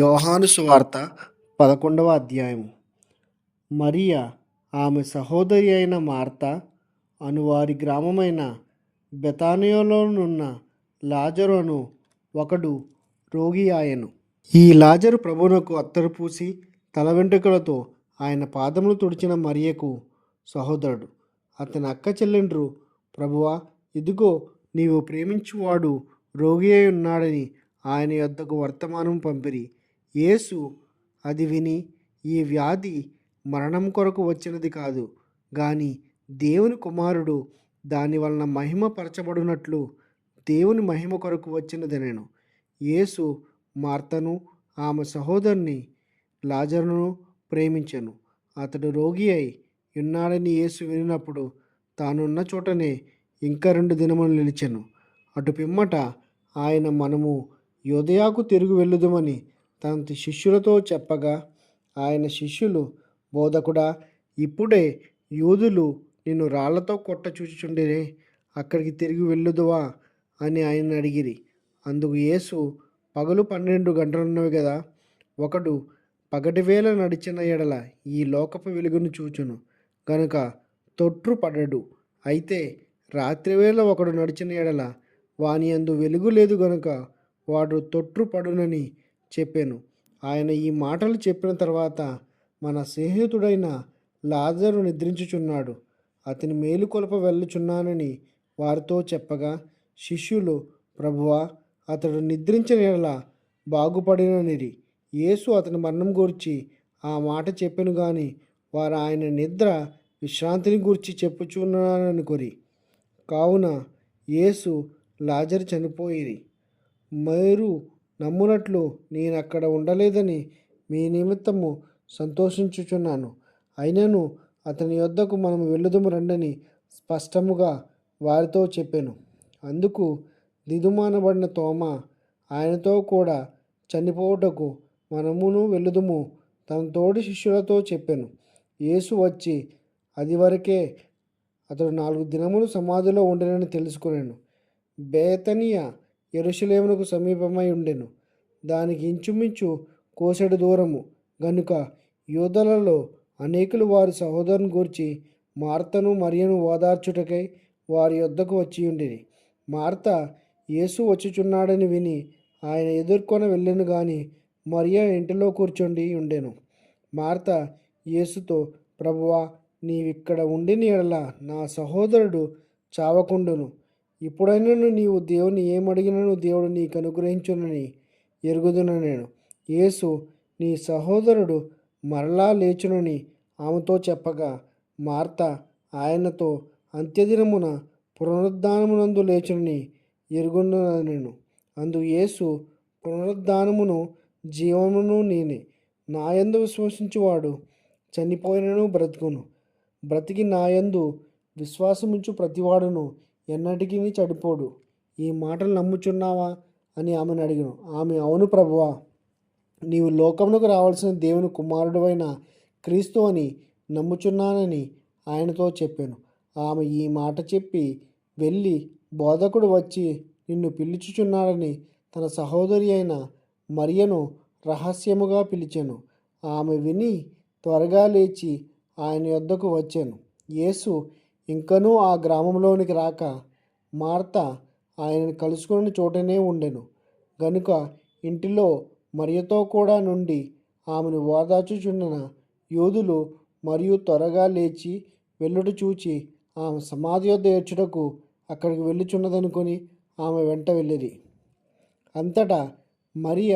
యోహాను సువార్త పదకొండవ అధ్యాయం మరియా ఆమె సహోదరి అయిన మార్త అను వారి గ్రామమైన బెతానియోలోనున్న లాజరు అను ఒకడు రోగి ఆయను. ఈ లాజరు ప్రభునకు అత్తరు పూసి తల వెంట్రుకలతో ఆయన పాదములు తుడిచిన మరియకు సహోదరుడు అతని అక్క చెల్లెండ్రు ప్రభువా ఇదిగో నీవు ప్రేమించువాడు రోగి అయి ఉన్నాడని ఆయన యొద్దకు వర్తమానం పంపిరి. యేసు అది విని ఈ వ్యాధి మరణం కొరకు వచ్చినది కాదు గాని దేవుని కుమారుడు దాని వలన మహిమ పరచబడినట్లు దేవుని మహిమ కొరకు వచ్చినది నేను యేసు మార్తను ఆమె సహోదరుని లాజరును ప్రేమించను. అతడు రోగి అయి ఉన్నాడని యేసు వినినప్పుడు తానున్న చోటనే ఇంకా రెండు దినములు నిలిచెను. అటు పిమ్మట ఆయన మనము యోదయాకు తిరిగి వెళ్ళుదమని తన శిష్యులతో చెప్పగా ఆయన శిష్యులు బోధకుడా ఇప్పుడే యూదులు నిన్ను రాళ్ళతో కొట్ట చూచుచుండిరే అక్కడికి తిరిగి వెళ్ళుదువా? అని ఆయన అడిగిరి. అందుకు యేసు పగలు పన్నెండు గంటలున్నవి కదా ఒకడు పగటివేళ నడిచిన ఎడల ఈ లోకపు వెలుగును చూచును. గనుక తొట్రు పడడు. అయితే రాత్రివేళ ఒకడు నడిచిన ఎడల వాని అందు వెలుగు లేదు గనుక వాడు తొట్రు పడునని చెప్పాను. ఆయన ఈ మాటలు చెప్పిన తర్వాత మన స్నేహితుడైన లాజరు నిద్రించుచున్నాడు. అతని మేలుకొలప వెళ్ళుచున్నానని వారితో చెప్పగా శిష్యులు ప్రభువా అతడు నిద్రించిన బాగుపడిననిరి. యేసు అతని మరణం గురించి ఆ మాట చెప్పెను గాని వారు ఆయన నిద్ర విశ్రాంతిని గురించి చెప్పుచున్నారనుకొరి. కావున యేసు లాజర్ చనిపోయిరి. మీరు నమ్మునట్లు నేను అక్కడ ఉండలేదని మీ నిమిత్తము సంతోషించుచున్నాను. అయినను అతని యొద్దకు మనం వెళ్ళుదము రండని స్పష్టముగా వారితో చెప్పాను. అందుకు దిదుమానబడిన తోమ ఆయనతో కూడా చనిపోవుటకు మనమును వెళ్ళుదుము తన తోడి శిష్యులతో చెప్పాను. యేసు వచ్చి అది వరకే అతడు నాలుగు దినములు సమాధిలో ఉండనని తెలుసుకున్నాను బేతనియా ఎరుషలేమునకు సమీపమై ఉండెను. దానికి ఇంచుమించు కోసెడు దూరము. గనుక యూదలలో అనేకులు వారి సహోదరుని గూర్చి మార్తను మరియను ఓదార్చుటకై వారి యొద్దకు వచ్చి ఉండిరి. మార్త యేసు వచ్చుచున్నాడని విని ఆయన ఎదుర్కొని వెళ్ళెను గాని మరియ ఇంటిలో కూర్చుండి ఉండెను. మార్త యేసుతో ప్రభువా నీవిక్కడ ఉండిన ఎడల నా సహోదరుడు చావకుండును. ఇప్పుడైనను నీవు దేవుని ఏమడిగినను దేవుడు నీకు అనుగ్రహించునని ఎరుగుదున నేను. యేసు నీ సహోదరుడు మరలా లేచునని ఆమెతో చెప్పగా మార్త ఆయనతో అంత్యదినమున పునరుద్ధానమునందు లేచునని ఎరుగున నేను. అందు యేసు పునరుద్ధానమును జీవమును నేనే. నాయందు విశ్వసించువాడు చనిపోయినను బ్రతుకును. బ్రతికి నాయందు విశ్వాసముంచు ప్రతివాడును ఎన్నటికీ చడిపోడు. ఈ మాటలు నమ్ముచున్నావా? అని ఆమెను అడిగాను. ఆమె అవును ప్రభువా నీవు లోకమునకు రావాల్సిన దేవుని కుమారుడువైన క్రీస్తు అని నమ్ముచున్నానని ఆయనతో చెప్పాను. ఆమె ఈ మాట చెప్పి వెళ్ళి బోధకుడు వచ్చి నిన్ను పిలుచుచున్నాడని తన సహోదరి అయిన మరియను రహస్యముగా పిలిచాను. ఆమె విని త్వరగా లేచి ఆయన యొద్దకు వచ్చాను. యేసు ఇంకనూ ఆ గ్రామంలోనికి రాక మార్త ఆయనను కలుసుకుని చోటనే ఉండెను. గనుక ఇంటిలో మరియతో కూడా నుండి ఆమెను ఓదార్చుచుండిన యోధులు మరియు త్వరగా లేచి వెళ్ళుట చూచి ఆమె సమాధి యొద్ద ఏడ్చుటకు అక్కడికి వెళ్ళుచున్నదనుకొని ఆమె వెంట వెళ్ళిరి. అంతటా మరియ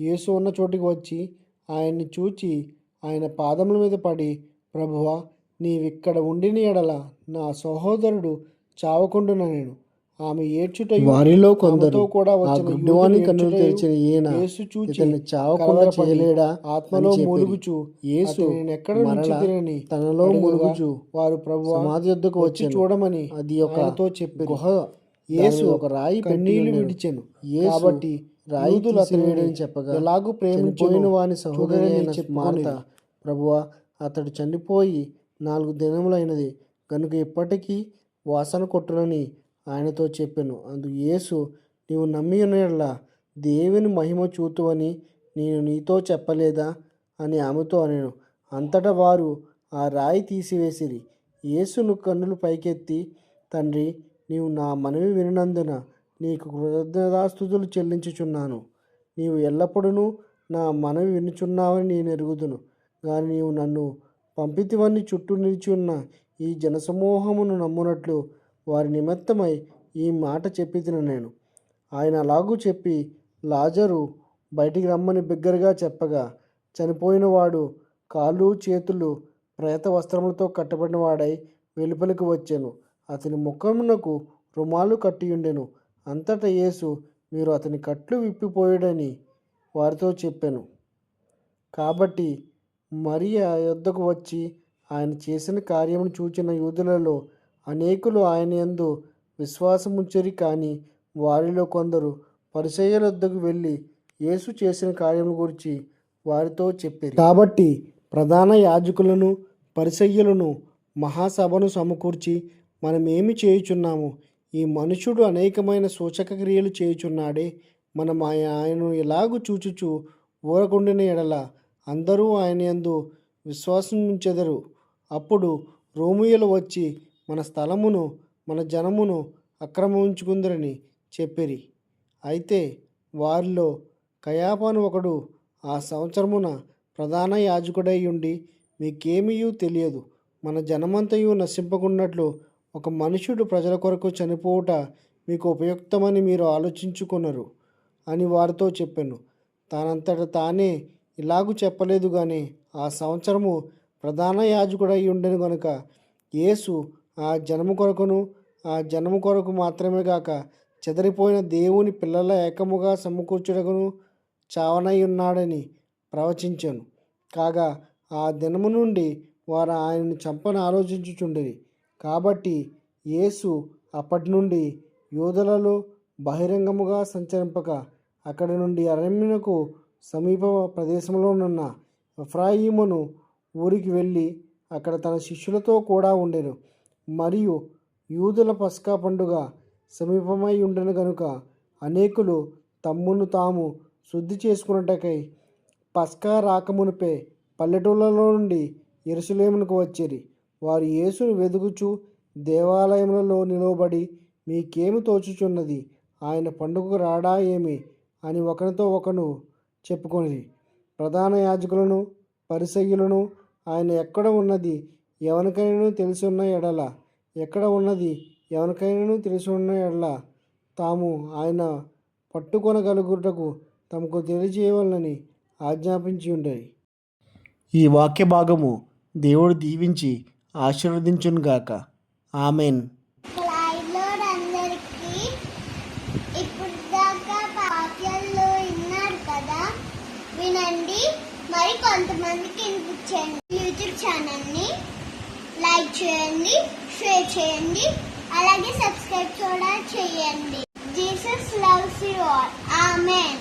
యేసు ఉన్న చోటికి వచ్చి ఆయన్ని చూచి ఆయన పాదముల మీద పడి ప్రభువా నీవిక్కడ ఉండిన ఎడల నా సహోదరుడు చావకుండున నేను ఆమె ఏడ్చుట వారిలో కొందరు కూడా వచ్చిన కన్నులు తెరిచిన ఈయన ఇతన్ని చావకుండా చేయలేడా ఆత్మలో. మూలుగుచు యేసు ఎక్కడ నుంచి తనలో ములుగుచు వారు ప్రభు సమాధి యొద్దకు వచ్చి చూడమని అది ఒక ఆయనతో చెప్పారు గుహ యేసు ఒక రాయి కన్నీళ్ళు. విడిచెను కాబట్టి రాయి యూదులు అతనిని తీసివేయడని చెప్పగా ఎలాగూ ప్రేమించును వాని సహోదరి. మార్త ప్రభువా అతడు చనిపోయి నాలుగు దినములైనది. కనుక ఇప్పటికీ వాసన కొట్టునని ఆయనతో చెప్పాను. అందు యేసు నీవు నమ్మి ఉన్నట్లా దేవుని మహిమ చూతువని నేను నీతో చెప్పలేదా? అని ఆమెతో అనేను. అంతటా వారు ఆ రాయి తీసివేసిరి. యేసును కన్నులు పైకెత్తి తండ్రి నీవు నా మనవి వినినందున నీకు కృతజ్ఞతాస్థుతులు చెల్లించుచున్నాను. నీవు ఎల్లప్పుడూ నా మనవి వినుచున్నావని నేను ఎరుగుదును. కానీ నీవు నన్ను పంపితివన్నీ చుట్టూ నిలిచి ఈ జనసమూహమును నమ్మునట్లు వారి నిమిత్తమై ఈ మాట చెప్పి నేను. ఆయన అలాగూ చెప్పి లాజరు బయటికి రమ్మని బిగ్గరగా చెప్పగా చనిపోయినవాడు కాళ్ళు చేతులు ప్రేత వస్త్రములతో కట్టబడిన వాడై వెలుపలికి వచ్చాను. అతని ముఖమునకు రుమాలు కట్టియుండెను. అంతటా యేసు మీరు అతని కట్లు విప్పిపోయాడని వారితో చెప్పాను. కాబట్టి మరియా యుద్ధకు వచ్చి ఆయన చేసిన కార్యమును చూచిన యూదులలో అనేకులు ఆయన యందు విశ్వాసముంచరి కానీ వారిలో కొందరు పరిసయ్యుల వద్దకు వెళ్ళి యేసు చేసిన కార్యం గురించి వారితో చెప్పారు. కాబట్టి ప్రధాన యాజకులను పరిసయ్యులను మహాసభను సమకూర్చి మనం ఏమి చేయుచున్నాము? ఈ మనుషుడు అనేకమైన సూచక క్రియలు చేయుచున్నాడే. మనం ఆయన ఆయనను ఎలాగూ చూచుచు ఊరకుండిన ఎడల అందరూ ఆయన యందు విశ్వాసం ఉంచెదరు. అప్పుడు రోమియోలు వచ్చి మన స్థలమును మన జనమును ఆక్రమించుకుందరని చెప్పిరి. అయితే వారిలో కయాపాను ఒకడు ఆ సంవత్సరమున ప్రధాన యాజకుడై ఉండి మీకేమీ తెలియదు. మన జనమంతయు నశింపకున్నట్లు ఒక మనుషుడు ప్రజల కొరకు చనిపోవుట మీకు ఉపయుక్తమని మీరు ఆలోచించుకున్నారు అని వారితో చెప్పాను. తానంతట తానే ఇలాగూ చెప్పలేదు కానీ ఆ సంవత్సరము ప్రధాన యాజకుడై ఉండెను గనుక యేసు ఆ జనము కొరకును ఆ జనము కొరకు మాత్రమే కాక చెదరిపోయిన దేవుని పిల్లల ఏకముగా సమకూర్చుటకును చావనై ఉన్నాడని ప్రవచించాను. కాగా ఆ దినము నుండి వారు ఆయనను చంపని ఆలోచించుచుండేది కాబట్టి యేసు అప్పటి నుండి యోధులలో బహిరంగముగా సంచరింపక అక్కడి నుండి అరణ్యమునకు సమీప ప్రదేశంలోనున్న ఎఫ్రాయిమును ఊరికి వెళ్ళి అక్కడ తన శిష్యులతో కూడా ఉండెను. మరియు యూదుల పస్కా పండుగ సమీపమై ఉండను గనుక అనేకులు తమ్మును తాము శుద్ధి చేసుకున్నటకై పస్కా రాకమునిపే పల్లెటూళ్ళలో నుండి ఎరుసలేమునకు వచ్చిరి. వారు యేసును వెదుగుచు దేవాలయములలో నిలవబడి మీకేమి తోచుచున్నది? ఆయన పండుగకు రాడా ఏమి? అని ఒకరితో ఒకను చెప్పుకొని ప్రధాన యాజకులను పరిసయ్యులను ఆయన ఎక్కడ ఉన్నది? ఎవరికైనా ఉన్న ఎడల. ఎక్కడ ఉన్నది? ఎవరికైనా ఉన్న ఎడల. తాము ఆయన పట్టుకొనగలుగుటకు తమకు తెలియజేయవలనని ఆజ్ఞాపించి ఉండేది ఈ వాక్య భాగము దేవుడు దీవించి ఆశీర్వదించునుగాక. ఆమెన్. మందికి వినిపించండి యూట్యూబ్ ఛానల్ని లైక్ చేయండి షేర్ చేయండి అలాగే సబ్స్క్రైబ్ కూడా చేయండి. Jesus loves you all amen